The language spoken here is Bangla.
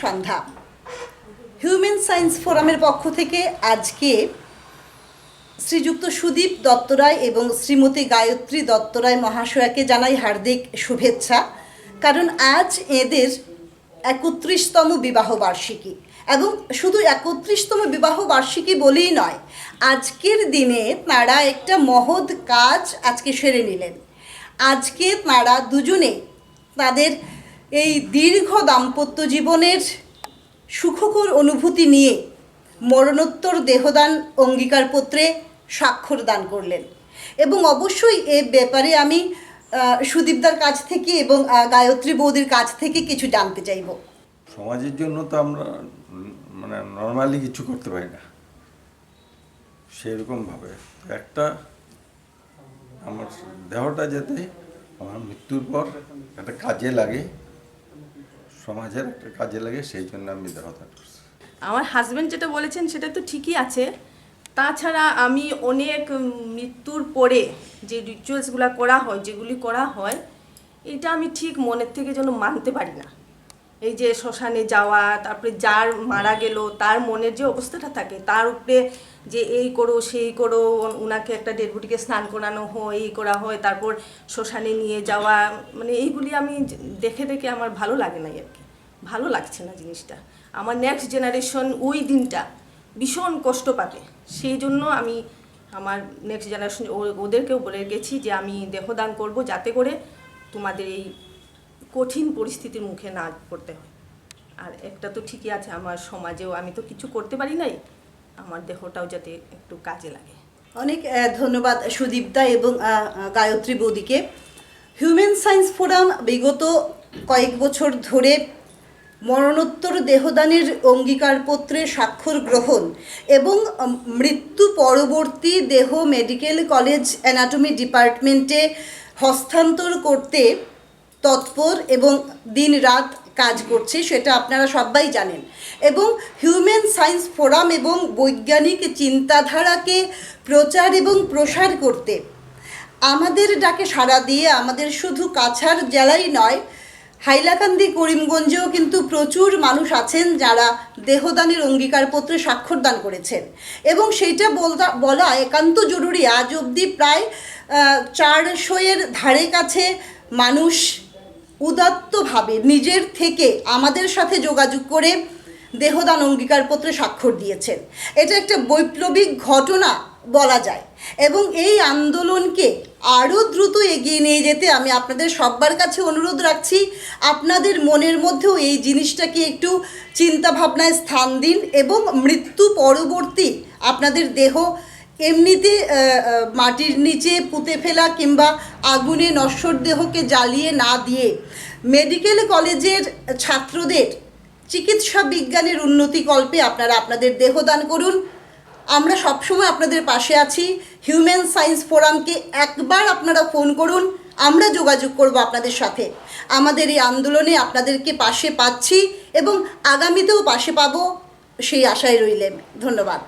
সন্ধ্যা। হিউম্যান সায়েন্স ফোরামের পক্ষ থেকে আজকে শ্রীযুক্ত সুদীপ দত্তরায় এবং শ্রীমতী গায়ত্রী দত্তরায় মহাশয়াকে জানাই হার্দিক শুভেচ্ছা। কারণ আজ এদের একত্রিশতম বিবাহ বার্ষিকী। এবং শুধু একত্রিশতম বিবাহ বার্ষিকী বলেই নয়, আজকের দিনে তারা একটা মহৎ কাজ আজকে সেরে নিলেন। আজকে তারা দুজনে তাদের এই দীর্ঘ দাম্পত্য জীবনের সুখকর অনুভূতি নিয়ে মরণোত্তর দেহদান অঙ্গীকারপত্রে স্বাক্ষর দান করলেন। এবং অবশ্যই এ ব্যাপারে আমি সুদীপদার কাছ থেকে এবং গায়ত্রী বৌদির কাছ থেকে কিছু জানতে চাইব। সমাজের জন্য তো আমরা মানে নর্মালি কিছু করতে পারি না। সেরকমভাবে একটা, আমার দেহটা যাতে আমার মৃত্যুর পর একটা কাজে লাগে সমাজের একটা কাজে লাগে, সেই জন্য আমি দেহদান করছি। আমার হাজব্যান্ড যেটা বলেছেন, সেটা তো ঠিকই আছে। তাছাড়া আমি অনেক মৃত্যুর পরে যে রিচুয়ালসগুলো করা হয়, যেগুলি করা হয়, এটা আমি ঠিক মনের থেকে যেন মানতে পারি না। এই যে শ্মশানে যাওয়া, তারপরে যার মারা গেল, তার মনের যে অবস্থাটা থাকে, তার উপরে যে এই করো, সেই করো ওনাকে একটা ডেড স্নান করানো হয়, এই করা হয়, তারপর শ্মশানে নিয়ে যাওয়া মানে এইগুলি আমি দেখে দেখে আমার ভালো লাগে না আর কি। ভালো লাগছে না জিনিসটা। আমার নেক্সট জেনারেশন ওই দিনটা ভীষণ কষ্ট পাবে। সেই জন্য আমি আমার নেক্সট জেনারেশন ওদেরকেও বলে গেছি যে আমি দেহদান করব যাতে করে তোমাদের এই কঠিন পরিস্থিতির মুখে না পড়তে হয়। আর একটা তো ঠিকই আছে, আমার সমাজেও আমি তো কিছু করতে পারি নাই, আমার দেহটাও যাতে একটু কাজে লাগে। অনেক ধন্যবাদ সুদীপদা এবং গায়ত্রী বৌদিকে। হিউম্যান সায়েন্স ফোরাম বিগত কয়েক বছর ধরে মরণোত্তর দেহদানের অঙ্গীকারপত্রে স্বাক্ষর গ্রহণ এবং মৃত্যু পরবর্তী দেহ মেডিকেল কলেজ অ্যানাটমি ডিপার্টমেন্টে হস্তান্তর করতে তৎপর এবং দিন রাত কাজ করছে, সেটা আপনারা সবাই জানেন। এবং হিউম্যান সায়েন্স ফোরাম এবং বৈজ্ঞানিক চিন্তাধারাকে প্রচার এবং প্রসার করতে আমাদের ডাকে সাড়া দিয়ে, আমাদের শুধু কাছাড় জেলাই নয়, হাইলাকান্দি, করিমগঞ্জেও কিন্তু প্রচুর মানুষ আছেন যারা দেহদানের অঙ্গীকারপত্রে স্বাক্ষরদান করেছেন। এবং সেইটা বলা একান্ত জরুরি। আজ অবধি প্রায় চারশোয়ের ধারে কাছে মানুষ উদাত্তভাবে নিজের থেকে আমাদের সাথে যোগাযোগ করে দেহদান অঙ্গীকারপত্রে স্বাক্ষর দিয়েছেন। এটা একটা বৈপ্লবিক ঘটনা বলা যায় এবং এই আন্দোলনকে আরও দ্রুত এগিয়ে নিয়ে যেতে আমি আপনাদের সবার কাছে অনুরোধ রাখছি। আপনাদের মনের মধ্যেও এই জিনিসটাকে একটু চিন্তা ভাবনায় স্থান দিন এবং মৃত্যু পরবর্তী আপনাদের দেহ এমনিতে মাটির নিচে পুঁতে ফেলা কিংবা আগুনে নশ্বর দেহকে জ্বালিয়ে না দিয়ে মেডিকেল কলেজের ছাত্রদের চিকিৎসা বিজ্ঞানের উন্নতি কল্পে আপনারা আপনাদের দেহদান করুন। আমরা সবসময় আপনাদের পাশে আছি। হিউম্যান সায়েন্স ফোরামকে একবার আপনারা ফোন করুন। আমরা যোগাযোগ করব আপনাদের সাথে। আমাদের এই আন্দোলনে আপনাদেরকে পাশে পাচ্ছি এবং আগামীতেও পাশে পাবো, সেই আশায় রইলেন। ধন্যবাদ।